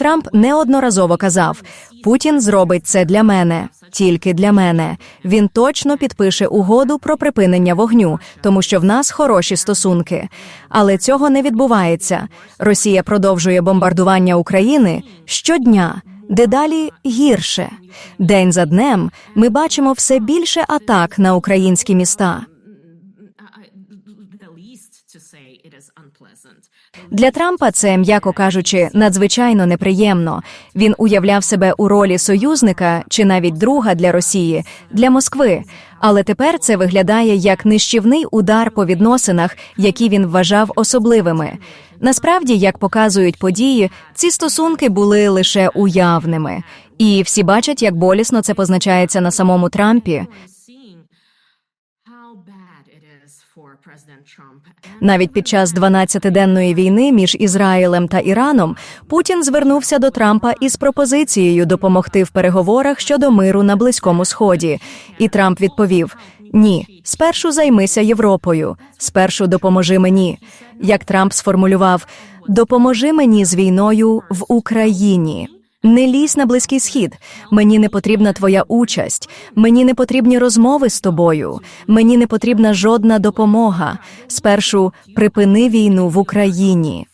Трамп неодноразово казав: Путін зробить це для мене, тільки для мене. Він точно підпише угоду про припинення вогню, тому що в нас хороші стосунки. Але цього не відбувається. Росія продовжує бомбардування України щодня. Дедалі гірше. День за днем ми бачимо все більше атак на українські міста. Для Трампа це, м'яко кажучи, надзвичайно неприємно. Він уявляв себе у ролі союзника чи навіть друга для Росії, для Москви. Але тепер це виглядає як нищівний удар по відносинах, які він вважав особливими. Насправді, як показують події, ці стосунки були лише уявними, і всі бачать, як болісно це позначається на самому Трампі. Навіть під час 12-денної війни між Ізраїлем та Іраном Путін звернувся до Трампа із пропозицією допомогти в переговорах щодо миру на Близькому Сході. І Трамп відповів: Ні, спершу займися Європою, спершу допоможи мені. Як Трамп сформулював: допоможи мені з війною в Україні. Не лізь на близький схід. Мені не потрібна твоя участь. Мені не потрібні розмови з тобою. Мені не потрібна жодна допомога. Спершу припини війну в Україні.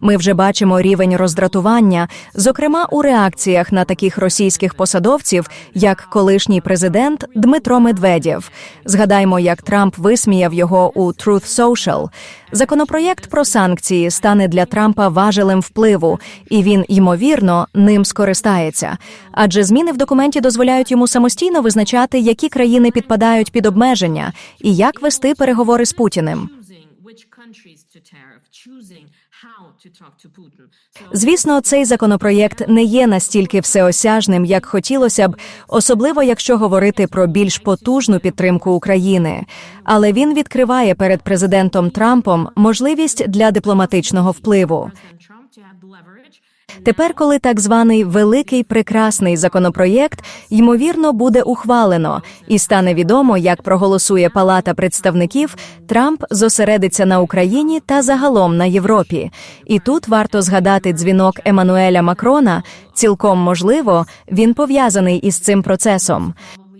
Ми вже бачимо рівень роздратування, зокрема у реакціях на таких російських посадовців, як колишній президент Дмитро Медведєв. Згадаймо, як Трамп висміяв його у Truth Social. Законопроєкт про санкції стане для Трампа важелем впливу, і він ймовірно ним скористається. Адже зміни в документі дозволяють йому самостійно визначати, які країни підпадають під обмеження, і як вести переговори з Путіним. Звісно, цей законопроєкт не є настільки всеосяжним, як хотілося б, особливо якщо говорити про більш потужну підтримку України. Але він відкриває перед президентом Трампом можливість для дипломатичного впливу. Тепер, коли так званий великий прекрасний законопроєкт ймовірно буде ухвалено і стане відомо, як проголосує Палата представників, Трамп зосередиться на Україні та загалом на Європі. І тут варто згадати дзвінок Еммануеля Макрона. Цілком можливо, він пов'язаний із цим процесом.